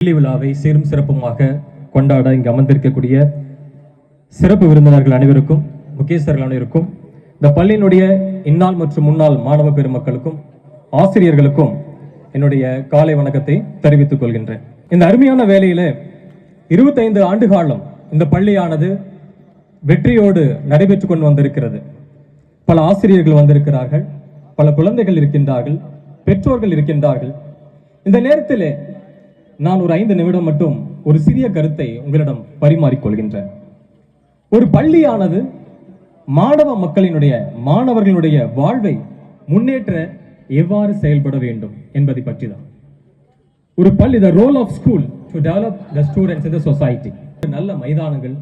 வெள்ளி விழாவை சீரும் சிறப்புமாக கொண்டாட இங்கு அமர்ந்திருக்கக்கூடிய சிறப்பு விருந்தினர்கள் அனைவருக்கும் முக்கியஸ்தர்கள் அனைவருக்கும் இந்த பள்ளியினுடைய இந்நாள் மற்றும் முன்னாள் மாணவ பெருமக்களுக்கும் ஆசிரியர்களுக்கும் என்னுடைய காலை வணக்கத்தை தெரிவித்துக் கொள்கின்றேன். இந்த அருமையான வேலையில இருபத்தைந்து ஆண்டு காலம் இந்த பள்ளியானது வெற்றியோடு நடைபெற்றுக் கொண்டு வந்திருக்கிறது. பல ஆசிரியர்கள் வந்திருக்கிறார்கள் பல குழந்தைகள் இருக்கின்றார்கள் பெற்றோர்கள் இருக்கின்றார்கள். இந்த நேரத்திலே நான் ஒரு ஐந்து நிமிடம் மட்டும் ஒரு சிறிய கருத்தை உங்களிடம் பரிமாறிக்கொள்கின்றேன். ஒரு பள்ளியானது மாணவ மக்களினுடைய மாணவர்களுடைய வாழ்வை முன்னேற்ற எவ்வாறு செயல்பட வேண்டும் என்பதை பற்றி தான் ஒரு பள்ளி the role of school to develop the students in the society நல்ல மைதானங்கள்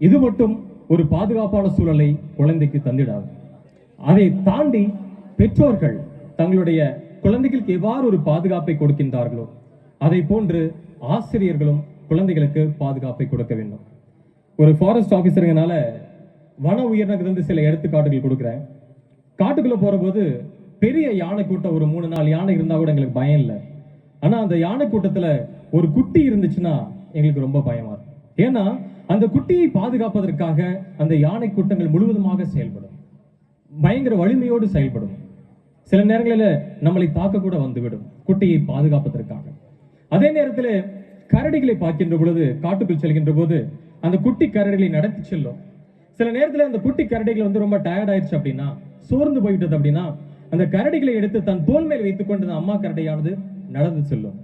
இது மட்டும் ஒரு பாதுகாப்பான சூழலை குழந்தைக்கு தந்திடாது. அதை தாண்டி பெற்றோர்கள் தங்களுடைய குழந்தைகளுக்கு எவ்வாறு ஒரு பாதுகாப்பை கொடுக்கின்றார்களோ அதை போன்று ஆசிரியர்களும் குழந்தைகளுக்கு பாதுகாப்பை கொடுக்க வேண்டும். ஒரு ஃபாரஸ்ட் ஆஃபீஸருங்கனால வன உயிரினத்திலிருந்து சில எடுத்துக்காட்டுகள் கொடுக்குறேன். காட்டுக்குள்ளே போகிறபோது பெரிய யானை கூட்டம் ஒரு மூணு நாலு யானை இருந்தால் கூட எங்களுக்கு பயம் இல்லை. ஆனால் அந்த யானை கூட்டத்தில் ஒரு குட்டி இருந்துச்சுன்னா எங்களுக்கு ரொம்ப பயமாக இருக்கும். ஏன்னா அந்த குட்டியை பாதுகாப்பதற்காக அந்த யானை கூட்டங்கள் முழுவதுமாக செயல்படும். பயங்கர வலிமையோடு செயல்படும். சில நேரங்களில் நம்மளை தாக்க கூட வந்துவிடும் குட்டியை பாதுகாப்பதற்காக. அதே நேரத்தில் கரடிகளை பார்க்கின்ற பொழுது காட்டுக்குள் செல்கின்ற போது அந்த குட்டி கரடிகளை நடத்தி செல்லும். சில நேரத்தில் அந்த குட்டி கரடிகள் வந்து ரொம்ப டயர்ட் ஆயிடுச்சு அப்படின்னா சோர்ந்து போயிட்டது அப்படின்னா அந்த கரடிகளை எடுத்து தன் தோல் மேல் வைத்துக் கொண்டு அம்மா கரடியானது நடந்து செல்லும்.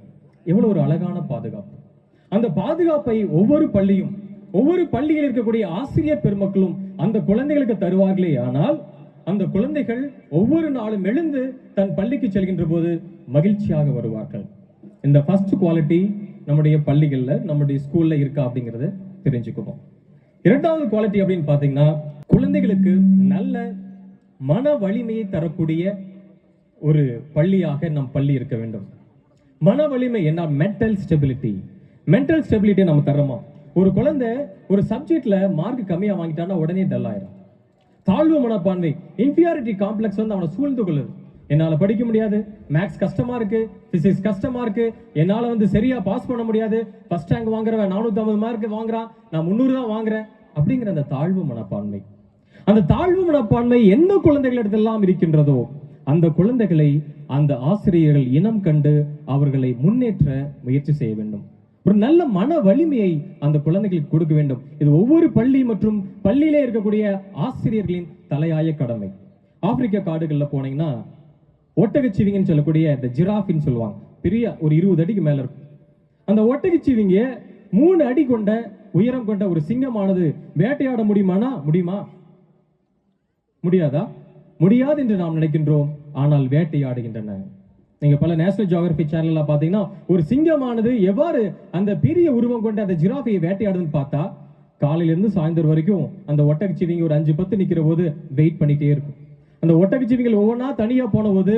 எவ்வளவு ஒரு அழகான பாதுகாப்பு. அந்த பாதுகாப்பை ஒவ்வொரு பள்ளியும் ஒவ்வொரு பள்ளியில் இருக்கக்கூடிய ஆசிரியர் பெருமக்களும் அந்த குழந்தைகளுக்கு தருவார்களே ஆனால் அந்த குழந்தைகள் ஒவ்வொரு நாளும் எழுந்து தன் பள்ளிக்கு செல்கின்ற போது மகிழ்ச்சியாக வருவார்கள். இந்த ஃபர்ஸ்ட் குவாலிட்டி நம்முடைய பள்ளிகளில் நம்முடைய ஸ்கூலில் இருக்கா அப்படிங்கிறத தெரிஞ்சுக்கணும். இரண்டாவது குவாலிட்டி அப்படின்னு பார்த்தீங்கன்னா குழந்தைகளுக்கு நல்ல மன வலிமையை தரக்கூடிய ஒரு பள்ளியாக நம் பள்ளி இருக்க வேண்டும். மன வலிமை என்ன? மென்டல் ஸ்டெபிலிட்டி மென்டல் ஸ்டெபிலிட்டி நம்ம தரமா ஒரு குழந்தை ஒரு சப்ஜெக்ட்ல மார்க் கம்மியாக வாங்கிட்டான்னா உடனே டல் ஆயிடும் தாழ்வு மனப்பான்மை இன்ஃபியாரிட்டி காம்ப்ளெக்ஸ் வந்து அவனை சூழ்ந்து கொள்ளுது. என்னால் படிக்க முடியாது. மேக்ஸ் கஷ்டமாக இருக்கு. ஃபிசிக்ஸ் கஷ்டமாக இருக்கு. என்னால் வந்து சரியாக பாஸ் பண்ண முடியாது. ஃபஸ்ட் ரேங்க் வாங்குறவன் நானூற்றம்பது மார்க்கு மார்க் வாங்குறான். நான் முந்நூறு தான் வாங்குறேன். அப்படிங்கிற அந்த தாழ்வு மனப்பான்மை. அந்த தாழ்வு மனப்பான்மை எந்த குழந்தைகளிடத்தெல்லாம் இருக்கின்றதோ அந்த குழந்தைகளை அந்த ஆசிரியர்கள் இனம் கண்டு அவர்களை முன்னேற்ற முயற்சி செய்ய வேண்டும். ஒரு நல்ல மன வலிமையை அந்த குழந்தைகளுக்கு கொடுக்க வேண்டும். இது ஒவ்வொரு பள்ளி மற்றும் பள்ளியிலே இருக்கக்கூடிய ஆசிரியர்களின் தலையாய கடமை. ஆப்பிரிக்க காடுகளில் போனீங்கன்னா ஒட்டகச்சிவிங்கன்னு சொல்லக்கூடிய இந்த ஜிராஃபின்னு சொல்லுவாங்க. பெரிய ஒரு இருபது அடிக்கு மேலே இருக்கும். அந்த ஒட்டகச்சிவிங்க மூணு அடி கொண்ட உயரம் கொண்ட ஒரு சிங்கமானது வேட்டையாட முடியுமானா? முடியுமா? முடியாதா? முடியாது என்று நாம் நினைக்கின்றோம். ஆனால் வேட்டையாடுகின்றன. நீங்க பல நேஷனல் ஜியோகிராபி சேனல்ல பாத்தீங்கன்னா ஒரு சிங்கமானது எவ்வாறு அந்த பெரிய உருவம் கொண்ட அந்த ஜிராஃபியை வேட்டையாடுதுன்னு பார்த்தா காலையிலேருந்து சாயந்தரம் வரைக்கும் அந்த ஒட்டகச்சிவிங்க ஒரு அஞ்சு பத்து நிற்கிற போது வெயிட் பண்ணிட்டே இருக்கும். அந்த ஒட்டகச்சிவிங்கள் ஒவ்வொன்றா தனியாக போன போது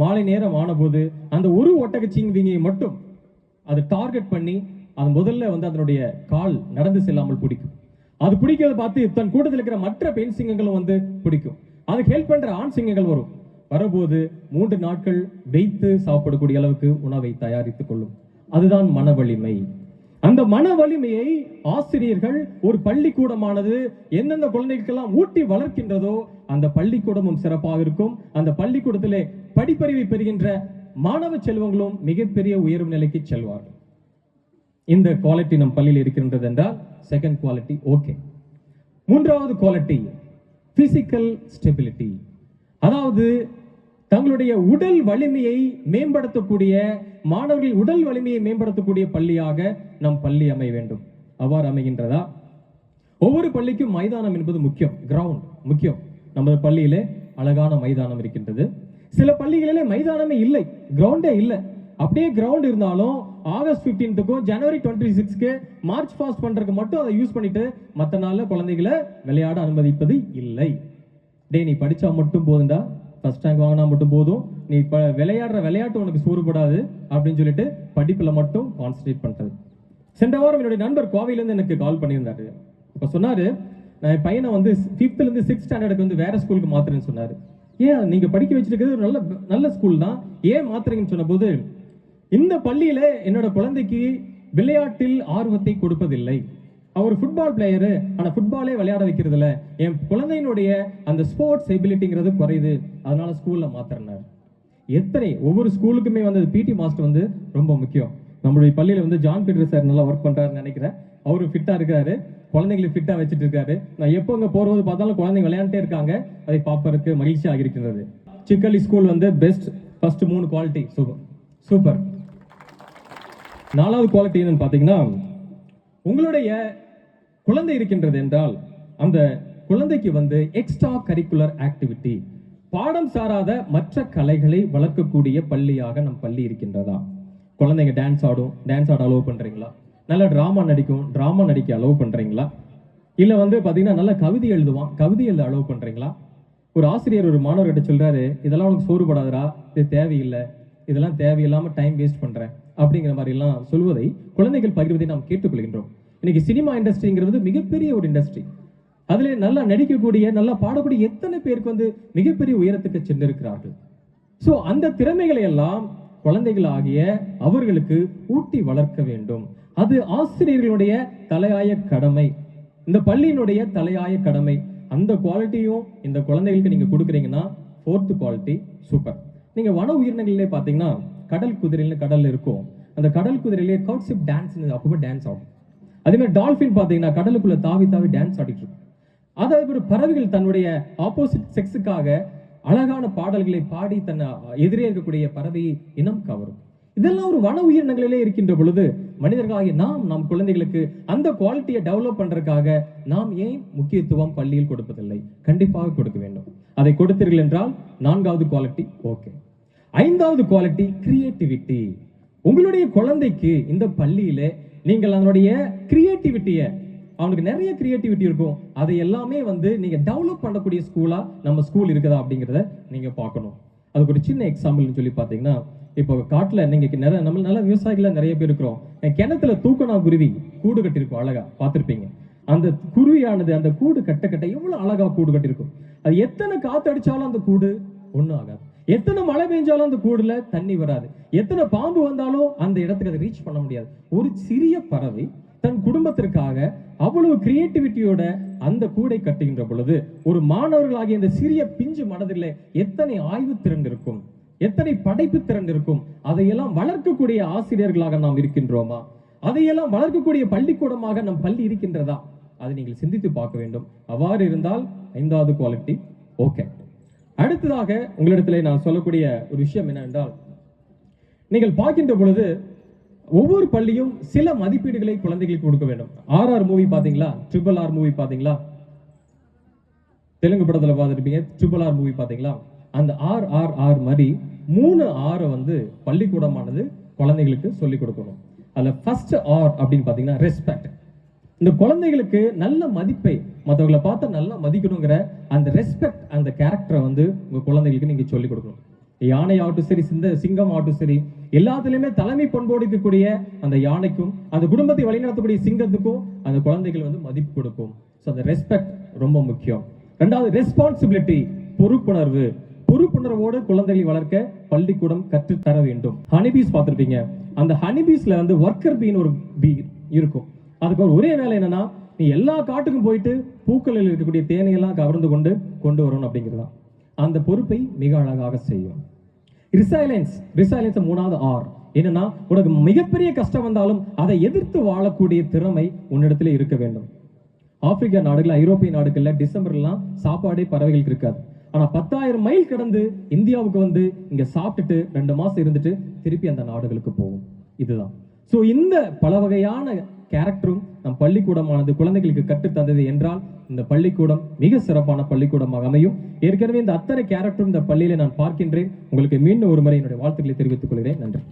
மாலை நேரம் ஆன போது அந்த ஒரு ஒட்டகச்சிவிங்கியை மட்டும் அது டார்கெட் பண்ணி அது முதல்ல வந்து அதனுடைய கால் நடந்து செல்லாமல் பிடிக்கும். அது பிடிக்கிறத பார்த்து தன் கூட்டத்தில் இருக்கிற மற்ற பெண் சிங்கங்களும் வந்து பிடிக்கும். அதுக்கு ஹெல்ப் பண்ணுற ஆண் சிங்கங்கள் வரும். வரும்போது மூன்று நாட்கள் வைத்து சாப்பிடக்கூடிய அளவுக்கு உணவை தயாரித்துக் கொள்ளும். அதுதான் மன வலிமை அந்த மன வலிமையை ஆசிரியர்கள் ஒரு பள்ளிக்கூடமானது எந்தெந்த குழந்தைகளுக்கெல்லாம் ஊட்டி வளர்க்கின்றதோ அந்த பள்ளிக்கூடமும் சிறப்பாக இருக்கும். அந்த பள்ளிக்கூடத்திலே படிப்பறிவை பெறுகின்ற மாணவ செல்வங்களும் மிகப்பெரிய உயர்வு நிலைக்கு செல்வார்கள். இந்த குவாலிட்டி நம் பள்ளியில் இருக்கின்றது என்றால் செகண்ட் குவாலிட்டி ஓகே மூன்றாவது குவாலிட்டி பிசிக்கல் ஸ்டெபிலிட்டி அதாவது தங்களுடைய உடல் வலிமையை மேம்படுத்தக்கூடிய மாணவர்கள் உடல் வலிமையை மேம்படுத்தக்கூடிய பள்ளியாக நம் பள்ளி அமைய வேண்டும். அவ்வாறு அமைகின்றதா? ஒவ்வொரு பள்ளிக்கும் மைதானம் என்பது முக்கியம். கிரவுண்ட் முக்கியம். நமது பள்ளியிலே அழகான மைதானம் இருக்கின்றது. சில பள்ளிகளிலே மைதானமே இல்லை. கிரவுண்டே இல்லை. அப்படியே கிரவுண்ட் இருந்தாலும் ஆகஸ்ட் 15க்கும் ஜனவரி டுவெண்ட்டி சிக்ஸ்க்கு மார்ச் ஃபாஸ்ட் பண்றதுக்கு மட்டும் அதை யூஸ் பண்ணிட்டு மற்ற நாளில் குழந்தைகளை விளையாட அனுமதிப்பது இல்லை. டேய் நீ படிச்சா மட்டும் போதுண்டா ஃபஸ்ட் ரேங்க் வாங்கினா மட்டும் போதும். நீ இப்போ விளையாடுற விளையாட்டு உனக்கு சூறுபடாது அப்படின்னு சொல்லிட்டு படிப்பில் மட்டும் கான்சன்ட்ரேட் பண்ணுறது சென்ற வாரம் என்னுடைய நண்பர் கோவையிலேருந்து எனக்கு கால் பண்ணியிருந்தாரு. இப்போ சொன்னார் நான் என் பையனை வந்து ஃபிஃப்த்லேருந்து சிக்ஸ்த் சிக்ஸ் ஸ்டாண்டர்டுக்கு வந்து வேறு ஸ்கூலுக்கு மாத்துறேன்னு சொன்னார். ஏன் நீங்கள் படிக்க வச்சிருக்கிறது ஒரு நல்ல நல்ல ஸ்கூல் தான். ஏன் மாத்துறீங்கன்னு சொன்னபோது இந்த பள்ளியில் என்னோட குழந்தைக்கு விளையாட்டில் ஆர்வத்தை கொடுப்பதில்லை. அவர் ஃபுட்பால் பிளேயரு ஆனால் ஃபுட்பாலே விளையாட வைக்கிறதுல என் குழந்தையினுடைய அந்த ஸ்போர்ட்ஸ் எபிலிட்டிங்கிறது குறையுது. அதனால ஸ்கூலில் மாத்திரனார். எத்தனை ஒவ்வொரு ஸ்கூலுக்குமே வந்து பிடி மாஸ்டர் வந்து ரொம்ப முக்கியம். நம்மளுடைய பள்ளியில் வந்து ஜான் பீட்டர் சார் நல்லா ஒர்க் பண்ணுறாருன்னு நினைக்கிறேன். அவரும் ஃபிட்டாக இருக்காரு குழந்தைங்களை ஃபிட்டாக வச்சுட்டு இருக்காரு. நான் எப்போ அங்கே போகிறது பார்த்தாலும் குழந்தைங்க விளையாண்டே இருக்காங்க. அதை பார்ப்பதற்கு மகிழ்ச்சியாக இருக்கிறது சிக்கலி ஸ்கூல் வந்து பெஸ்ட் ஃபர்ஸ்ட் மூணு குவாலிட்டி சூப்பர். சூப்பர். நாலாவது குவாலிட்டி என்னன்னு பார்த்தீங்கன்னா உங்களுடைய குழந்தை இருக்கின்றது என்றால் அந்த குழந்தைக்கு வந்து எக்ஸ்ட்ரா கரிக்குலர் ஆக்டிவிட்டி பாடம் சாராத மற்ற கலைகளை வளர்க்கக்கூடிய பள்ளியாக நம் பள்ளி இருக்கின்றதா? குழந்தைங்க டான்ஸ் ஆடும் டான்ஸ் ஆட அலோவ் பண்ணுறீங்களா நல்ல ட்ராமா நடிக்கும் ட்ராமா நடிக்க அலோவ் பண்ணுறீங்களா இல்லை வந்து பார்த்தீங்கன்னா நல்ல கவிதை எழுதுவான் கவிதை எழுத அலோவ் பண்ணுறீங்களா ஒரு ஆசிரியர் ஒரு மாணவர்கிட்ட சொல்கிறாரு இதெல்லாம் உனக்கு சோறுபடாதரா இது தேவையில்லை இதெல்லாம் தேவையில்லாமல் டைம் வேஸ்ட் பண்ணுறேன் அப்படிங்கிற மாதிரிலாம் சொல்வதை குழந்தைகள் பகிர்வதை நாம் கேட்டுக்கொள்கின்றோம். இன்னைக்கு சினிமா இண்டஸ்ட்ரிங்கிறது மிகப்பெரிய ஒரு இண்டஸ்ட்ரி. அதில் நல்லா நடிக்கக்கூடிய நல்லா பாடக்கூடிய எத்தனை பேருக்கு வந்து மிகப்பெரிய உயரத்துக்கு சென்றிருக்கிறார்கள். ஸோ அந்த திறமைகளை எல்லாம் குழந்தைகளாகிய அவர்களுக்கு ஊட்டி வளர்க்க வேண்டும். அது ஆசிரியர்களுடைய தலையாய கடமை. இந்த பள்ளியினுடைய தலையாய கடமை. அந்த குவாலிட்டியும் இந்த குழந்தைகளுக்கு நீங்கள் கொடுக்குறீங்கன்னா ஃபோர்த்து குவாலிட்டி சூப்பர் நீங்கள் வன உயிரினங்களிலே பார்த்தீங்கன்னா கடல் குதிரையில் கடல் இருக்கும். அந்த கடல் குதிரையிலே கவுட்ஷிப் டான்ஸ் அப்பப்போ டான்ஸ் ஆகும். அதே மாதிரி டால்ஃபின் பார்த்தீங்கன்னா கடலுக்குள்ள தாவி தாவி டான்ஸ் ஆடிட்டு இருக்கும். அதே ஒரு பறவைகள் தன்னுடைய ஆப்போசிட் செக்ஸுக்காக அழகான பாடல்களை பாடி தன் எதிரே இருக்கக்கூடிய பறவையை இனம் கவரும். இதெல்லாம் ஒரு வன உயிரினங்களிலே இருக்கின்ற பொழுது மனிதர்களாகிய நாம் நம் குழந்தைகளுக்கு அந்த குவாலிட்டியை டெவலப் பண்றதுக்காக நாம் ஏன் முக்கியத்துவம் பள்ளியில் கொடுப்பதில்லை? கண்டிப்பாக கொடுக்க வேண்டும். அதை கொடுத்தீர்கள் என்றால் நான்காவது குவாலிட்டி ஓகே ஐந்தாவது குவாலிட்டி கிரியேட்டிவிட்டி உங்களுடைய குழந்தைக்கு இந்த பள்ளியில நீங்கள் அதனுடைய கிரியேட்டிவிட்டியை அவனுக்கு நிறைய கிரியேட்டிவிட்டி இருக்கும். அதை எல்லாமே வந்து நீங்கள் டெவலப் பண்ணக்கூடிய ஸ்கூலாக நம்ம ஸ்கூல் இருக்குதா அப்படிங்கிறத நீங்கள் பார்க்கணும். அதுக்கு ஒரு சின்ன எக்ஸாம்பிள்னு சொல்லி பார்த்தீங்கன்னா இப்போ காட்டில் நீங்கள் நிறைய நம்ம நல்ல விவசாயிகளாக நிறைய பேர் இருக்கிறோம். கிணத்துல தூக்கணா குருவி கூடு கட்டியிருக்கும் அழகாக பார்த்துருப்பீங்க. அந்த குருவியானது அந்த கூடு கட்ட கட்ட எவ்வளோ அழகாக கூடு கட்டியிருக்கும். அது எத்தனை காற்று அடித்தாலும் அந்த கூடு ஒன்றும் ஆகாது. எத்தனை மழை பெஞ்சாலும் அந்த கூடுல தண்ணி வராது. எத்தனை பாம்பு வந்தாலும் அந்த இடத்துக்கு அதை ரீச் பண்ண முடியாது. ஒரு சிறிய பறவை தன் குடும்பத்திற்காக அவ்வளவு கிரியேட்டிவிட்டியோட அந்த கூடை கட்டுகின்ற பொழுது ஒரு மாணவர்களாகிய இந்த சிறிய பிஞ்சு மனதில் எத்தனை ஆய்வு திறன் இருக்கும் எத்தனை படைப்பு திறன் இருக்கும் அதையெல்லாம் வளர்க்கக்கூடிய ஆசிரியர்களாக நாம் இருக்கின்றோமா? அதையெல்லாம் வளர்க்கக்கூடிய பள்ளிக்கூடமாக நம் பள்ளி இருக்கின்றதா? அதை நீங்கள் சிந்தித்து பார்க்க வேண்டும். அவ்வாறு இருந்தால் ஐந்தாவது குவாலிட்டி ஓகே அடுத்ததாக உங்களிடத்திலே நான் சொல்லக்கூடிய ஒரு விஷயம் என்னவென்றால் நீங்கள் பார்க்கின்ற பொழுது ஒவ்வொரு பள்ளியும் சில மதிப்பீடுகளை குழந்தைகளுக்கு கொடுக்க வேண்டும். ஆர் ஆர் மூவி பாத்தீங்களா ட்ரிபிள் ஆர் மூவி பாத்தீங்களா தெலுங்கு படத்துல பார்த்துருப்பீங்க. ட்ரிபிள் ஆர் மூவி பாத்தீங்களா அந்த ஆர் ஆர் ஆர் மாதிரி மூணு ஆரை வந்து பள்ளிக்கூடமானது குழந்தைகளுக்கு சொல்லிக் கொடுக்கணும். அதுல ஃபர்ஸ்ட் ஆர் அப்படின்னு பாத்தீங்கன்னா ரெஸ்பெக்ட் இந்த குழந்தைகளுக்கு நல்ல மதிப்பை மற்றவங்களை பார்த்து நல்லா மதிக்கணுங்கிற அந்த ரெஸ்பெக்ட் அந்த கேரக்டரை வந்து உங்கள் குழந்தைகளுக்கு நீங்கள் சொல்லிக் கொடுக்கணும். யானை ஆகட்டும் சரி சிந்த சிங்கம் ஆகட்டும் சரி எல்லாத்துலேயுமே தலைமை பண்போடு இருக்கக்கூடிய அந்த யானைக்கும் அந்த குடும்பத்தை வழிநடத்தக்கூடிய சிங்கத்துக்கும் அந்த குழந்தைகள் வந்து மதிப்பு கொடுக்கும். ஸோ அந்த ரெஸ்பெக்ட் ரொம்ப முக்கியம். ரெண்டாவது ரெஸ்பான்சிபிலிட்டி பொறுப்புணர்வு. பொறுப்புணர்வோடு குழந்தைகளை வளர்க்க பள்ளிக்கூடம் கற்றுத்தர வேண்டும். ஹனிபீஸ் பார்த்துருப்பீங்க. அந்த ஹனிபீஸ்ல வந்து ஒர்க்கர் பீன் ஒரு பீ இருக்கும். அதுக்கு ஒரு ஒரே வேலை என்னன்னா நீ எல்லா காட்டுக்கும் போயிட்டு பூக்களில் இருக்கக்கூடிய தேனையெல்லாம் கவர்ந்து கொண்டு கொண்டு வரணும் அப்படிங்கிறதா அந்த பொறுப்பை மிக அழகாக செய்யும். ரிசைலன்ஸ் ரிசைலன்ஸ் மூணாவது ஆர் என்னன்னா உனக்கு மிகப்பெரிய கஷ்டம் வந்தாலும் அதை எதிர்த்து வாழக்கூடிய திறமை உன்னிடத்துல இருக்க வேண்டும். ஆப்பிரிக்கா நாடுகள் ஐரோப்பிய நாடுகள்ல டிசம்பர்லாம் சாப்பாடே பறவைகளுக்கு இருக்காது. ஆனா பத்தாயிரம் மைல் கடந்து இந்தியாவுக்கு வந்து இங்க சாப்பிட்டுட்டு ரெண்டு மாசம் இருந்துட்டு திருப்பி அந்த நாடுகளுக்கு போகும். இதுதான். ஸோ இந்த பல வகையான கேரக்டரும் நம் பள்ளிக்கூடமானது குழந்தைகளுக்கு கற்றுத் தந்தது என்றால் இந்த பள்ளிக்கூடம் மிக சிறப்பான பள்ளிக்கூடமாக அமையும். ஏற்கனவே இந்த அத்தனை கேரக்டரும் இந்த பள்ளியில நான் பார்க்கின்றேன். உங்களுக்கு மீண்டும் ஒரு முறை என்னுடைய வாழ்த்துக்களை தெரிவித்துக் கொள்கிறேன். நன்றி.